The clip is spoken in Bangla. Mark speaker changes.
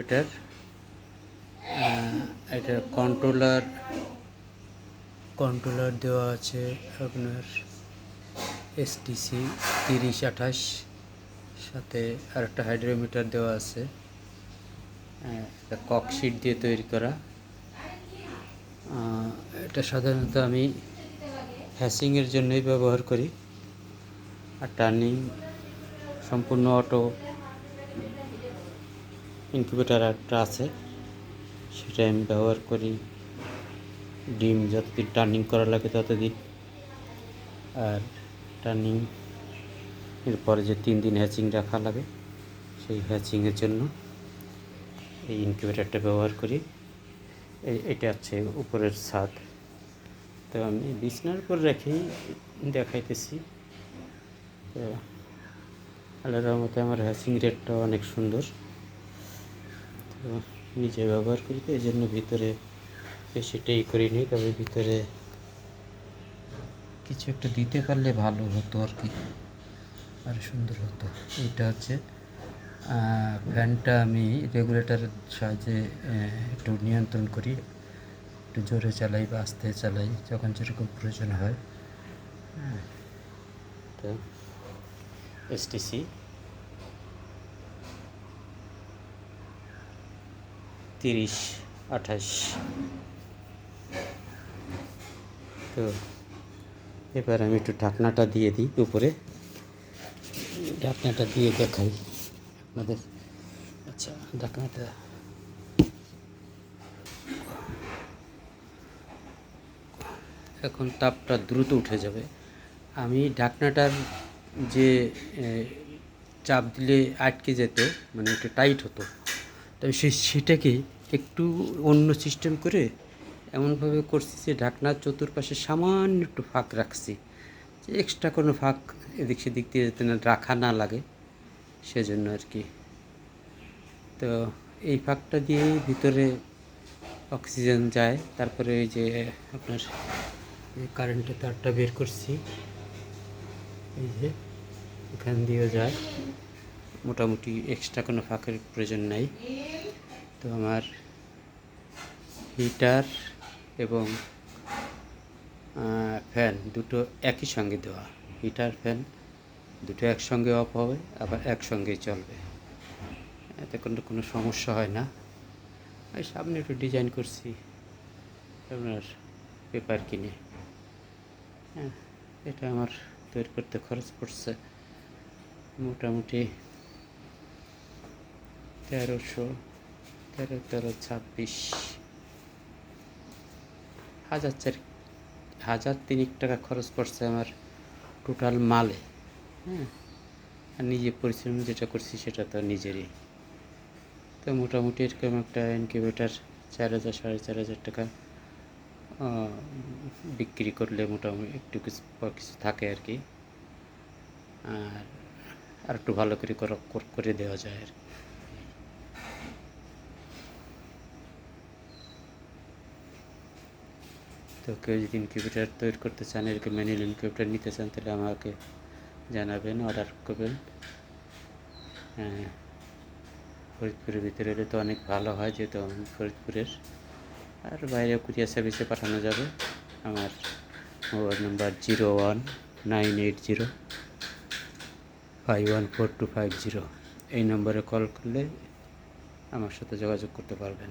Speaker 1: এটার এটা কন্ট্রোলার কন্ট্রোলার দেওয়া আছে আপনার এসটিসি তিরিশ আঠাশ, সাথে আর একটা হাইড্রোমিটার দেওয়া আছে ককশিট দিয়ে তৈরি করা। এটা সাধারণত আমি হ্যাসিংয়ের জন্যই ব্যবহার করি। আর টার্নিং সম্পূর্ণ অটো ইনকিউবেটার একটা আছে। সেটা আমি ব্যবহার করি। ডিম যতদিন টার্নিং করা লাগে ততদিন। আর টার্নিং এরপরে যে তিন দিন হ্যাচিং রাখা লাগে, সেই হ্যাচিংয়ের জন্য এই ইনকিউবেটারটা ব্যবহার করি। এটা হচ্ছে উপরের ছাদ। তো আমি বিছনার উপর রেখেই দেখাইতেছি। তো আল্লাহ রহমতে আমার হ্যাচিং রেটটাও অনেক সুন্দর। নিজে ব্যবহার করি তো এই জন্য ভিতরে বেশিটাই করিনি তবে ভিতরে কিছু একটা দিতে পারলে ভালো হতো আর কি। আর সুন্দর হতো। এটা হচ্ছে ফ্যানটা আমি রেগুলেটরের সাহায্যে একটু নিয়ন্ত্রণ করি, একটু জোরে চালাই বা আস্তে চালাই, যখন যেরকম প্রয়োজন হয়। হ্যাঁ। এসটিসি তিরিশ, আঠাশ। তো এবার আমি একটু ঢাকনাটা দিয়ে দিই উপরে। ঢাকনাটা দিয়ে দেখাই আপনাদের। আচ্ছা ঢাকনাটা। এখন তাপটা দ্রুত উঠে যাবে। আমি ঢাকনাটার যে চাপ দিলে আটকে যেত মানে একটু টাইট হতো। তবে সে সেটাকে একটু অন্য সিস্টেম করে এমনভাবে করছি যে ঢাকনার চতুর্পাশে সামান্য একটু ফাঁক রাখছি। যে এক্সট্রা কোনো ফাঁক এদিক সেদিক দিয়ে যাতে না রাখা না লাগে, সেজন্য আর কি তো এই ফাঁকটা দিয়েই ভিতরে অক্সিজেন যায়, তারপরে ওই যে আপনার কারেন্টের তারটা বের করছি। এই যে এখান দিয়েও যায়। মোটামুটি এক্সট্রা কোনো ফাঁকের প্রয়োজন নাই। তো আমার হিটার এবং ফ্যান দুটো একই সঙ্গে দেওয়া। হিটার ফ্যান দুটো একসঙ্গে অফ হবে, আবার একসঙ্গেই চলবে। এতে কোনো কোনো সমস্যা হয় না। এই সামনে একটু ডিজাইন করছি। আপনার পেপার কিনে। হ্যাঁ এটা আমার তৈরি করতে খরচ পড়ছে মোটামুটি তেরোশো তেরো তেরো, ছাব্বিশ। হাজার চার, হাজার তিনিক টাকা খরচ পড়ছে আমার টোটাল মালে। হ্যাঁ আর নিজে পরিশ্রম যেটা করছি সেটা তো নিজেরই। তো মোটামুটি এরকম একটা ইনকিউবেটার চার হাজার, সাড়ে চার হাজার টাকা বিক্রি করলে মোটামুটি একটু কিছু কিছু থাকে আর কি। আর আর একটু ভালো করে করে দেওয়া যায় আর তো কেউ যদি ইনকিউবেটার তৈরি করতে চান, এরকম ম্যানুয়াল ইনকিউবেটার নিতে চান, তাহলে আমাকে জানাবেন অর্ডার করবেন। হ্যাঁ ফরিদপুরের ভিতরে তো অনেক ভালো হয় যেহেতু আমি ফরিদপুরের। আর বাইরে কুরিয়ার সার্ভিসে পাঠানো যাবে। আমার mobile number zero one nine eight zero five one four two five zero. এই নম্বরে কল করলে আমার সাথে যোগাযোগ করতে পারবেন।